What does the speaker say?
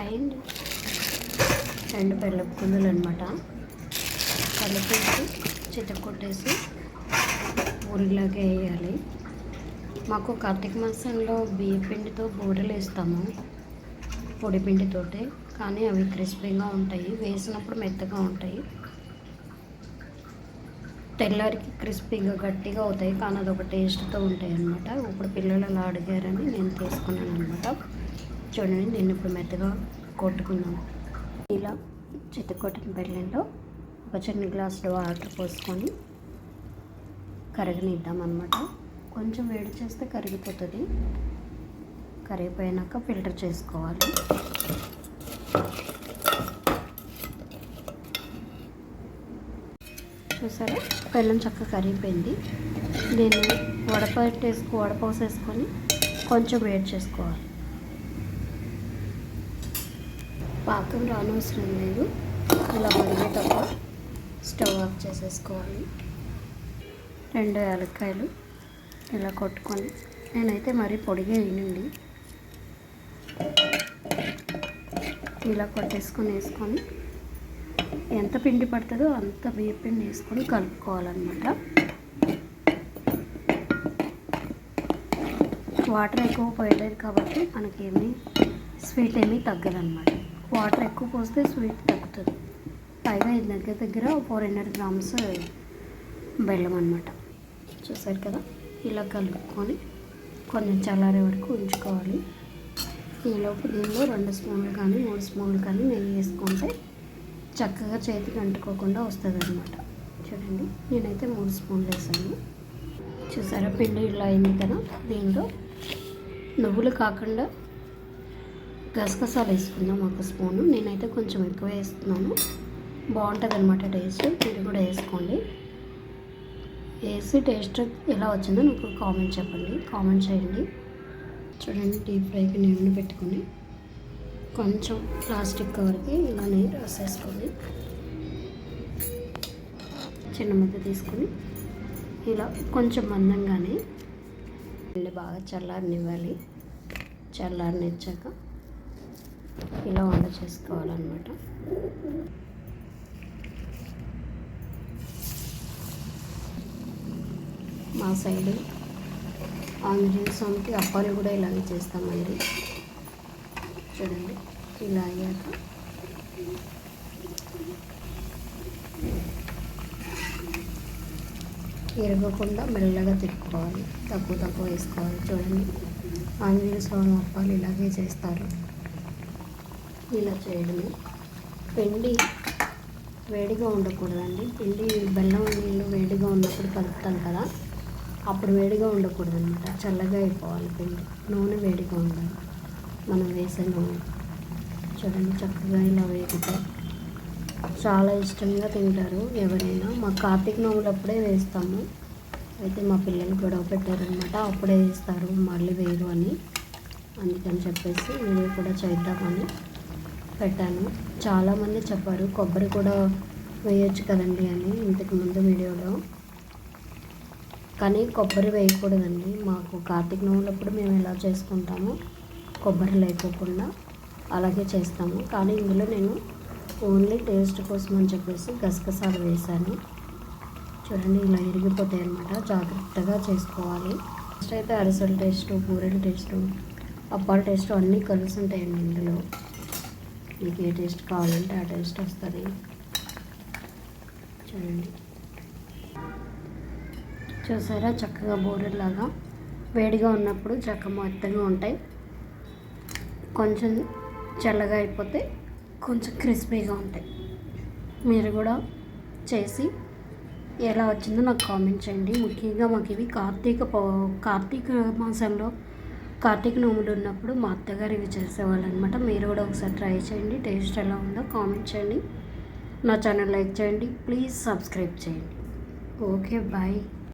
And రెండు బెల్లపు కుందులు అనమాట కలిపేసి చితకొట్టేసి ఊరిలాగే వేయాలి. మాకు కార్తీక మాసంలో బియ్య పిండితో బూరెలు వేస్తాము పొడి పిండితోటే. కానీ అవి క్రిస్పీగా ఉంటాయి వేసినప్పుడు మెత్తగా ఉంటాయి. తెల్లారికి క్రిస్పీగా గట్టిగా అవుతాయి కానీ అదొక టేస్ట్తో ఉంటాయి అన్నమాట ఇప్పుడు పిల్లలు అలా అడిగారని నేను తీసుకున్నాను అనమాట చూడండి నేను ఇప్పుడు మెత్తగా కొట్టుకున్నాను. ఇలా చిత్తకొట్టిన బెల్లంలో ఒక చిన్న గ్లాసులో వాటర్ పోసుకొని కరగనిద్దాం అనమాట కొంచెం వేడి చేస్తే కరిగిపోతుంది. కరిగిపోయాక ఫిల్టర్ చేసుకోవాలి. చూసారా? బెల్లం చక్కగా కరిగిపోయింది. దీన్ని వడపట్టేసుకు వడపోసేసుకొని కొంచెం వేడి చేసుకోవాలి. పాకం రానవసరం లేదు. ఇలా మరిగేటప్పుడు స్టవ్ ఆఫ్ చేసేసుకోవాలి. రెండు యాలక్కాయలు ఇలా కొట్టుకొని నేనైతే మరీ పొడిగా వేయనండి. ఇలా కొట్టేసుకొని వేసుకొని ఎంత పిండి పడుతుందో అంత బియ్య పిండి వేసుకొని కలుపుకోవాలన్నమాట. వాటర్ ఎక్కువ పోయలేదు కాబట్టి మనకేమీ స్వీట్ ఏమీ తగ్గదన్నమాట. వాటర్ ఎక్కువ పోస్తే స్వీట్ తగ్గుతుంది. పైగా ఇది దగ్గర దగ్గర ఫోర్ హండ్రెడ్ గ్రామ్స్ బెల్లం అనమాట చూసారు కదా? ఇలా కలుపుకొని కొంచెం చల్లారే వరకు ఉంచుకోవాలి. ఈలోపు దీనిలో రెండు స్పూన్లు కానీ మూడు స్పూన్లు కానీ నెయ్యి వేసుకుంటే చక్కగా చేతికి అంటుకోకుండా వస్తుంది అనమాట చూడండి నేనైతే మూడు స్పూన్లు వేసాను. చూసారా? పిండి ఇలా అయింది కదా? దీనిలో నువ్వులు కాకుండా గసగసాలు వేసుకుందాం ఒక స్పూను. నేనైతే కొంచెం ఎక్కువ వేస్తున్నాను. బాగుంటుంది అనమాట టేస్ట్. మీరు కూడా వేసుకోండి. వేసి టేస్ట్ ఎలా వచ్చిందో నాకు కామెంట్ చెప్పండి. కామెంట్ చేయండి. చూడండి డీప్ ఫ్రైకి నేను పెట్టుకొని కొంచెం ప్లాస్టిక్ కవర్కి ఇలా నీరు రాసేసుకోండి. చిన్న ముద్ద తీసుకొని ఇలా కొంచెం మందంగానే నీళ్ళు బాగా చల్లారనివ్వాలి. చల్లారనిచ్చాక ఇలా వంట చేసుకోవాలన్నమాట. మా సైడ్ ఆంజనేయ స్వామికి అప్పాలు కూడా ఇలాగే చేస్తామండి. చూడండి ఇలా అయ్యాక. ఇరగకుండా మెల్లగా తిప్పుకోవాలి తక్కువ తక్కువ వేసుకోవాలి. చూడండి ఆంజనేయ స్వామి అప్పాలు ఇలాగే చేస్తారు. ఇలా చేయడమే. పిండి వేడిగా ఉండకూడదండి. పిండి బెల్లం నీళ్ళు వేడిగా ఉన్నప్పుడు కలుపుతాం కదా అప్పుడు వేడిగా ఉండకూడదు అనమాట చల్లగా అయిపోవాలి పిండి. నూనె వేడిగా ఉండాలి. మనం వేసే నూనె. చూడండి చక్కగా ఇలా వేగితే. చాలా ఇష్టంగా తింటారు ఎవరైనా. మా కార్తీక నోములు అప్పుడే వేస్తాము. అయితే మా పిల్లలు గొడవ పెట్టారనమాట అప్పుడే వేస్తారు మళ్ళీ వేరు అని. అందుకని చెప్పేసి మేము కూడా చేద్దామని పెట్టాను. చాలామంది చెప్పారు కొబ్బరి కూడా వేయొచ్చు కదండి అని ఇంతకు ముందు వీడియోలో. కానీ కొబ్బరి వేయకూడదండి. మాకు కార్తీక నోములప్పుడు మేము ఎలా చేసుకుంటాము కొబ్బరి లేకోకుండా అలాగే చేస్తాము. కానీ ఇందులో నేను ఓన్లీ టేస్ట్ కోసం అని చెప్పేసి గసగసాలు వేసాను చూడండి ఇలా ఇరిగిపోతాయి అనమాట జాగ్రత్తగా చేసుకోవాలి. ఫస్ట్ అయితే అరిసెల టేస్టు బూరెల టేస్టు అప్పాల టేస్టు అన్నీ కలిసి ఉంటాయండి ఇందులో. మీకు ఏ టేస్ట్ కావాలంటే ఆ టేస్ట్ వస్తుంది. చూడండి. చూసారా? చక్కగా బూరెలాగా వేడిగా ఉన్నప్పుడు చక్క మొత్తంగా ఉంటాయి. కొంచెం చల్లగా అయిపోతే కొంచెం క్రిస్పీగా ఉంటాయి. మీరు కూడా చేసి ఎలా వచ్చిందో నాకు కామెంట్ చేయండి. ముఖ్యంగా మాకు ఇవి కార్తీక కార్తీక మాసంలో కార్తీక నోములు ఉన్నప్పుడు మా అత్తగారు ఇవి చేసేవాళ్ళు అనమాట మీరు కూడా ఒకసారి ట్రై చేయండి. టేస్ట్ ఎలా ఉందో కామెంట్ చేయండి. నా ఛానల్ లైక్ చేయండి. ప్లీజ్ సబ్స్క్రైబ్ చేయండి. Okay bye.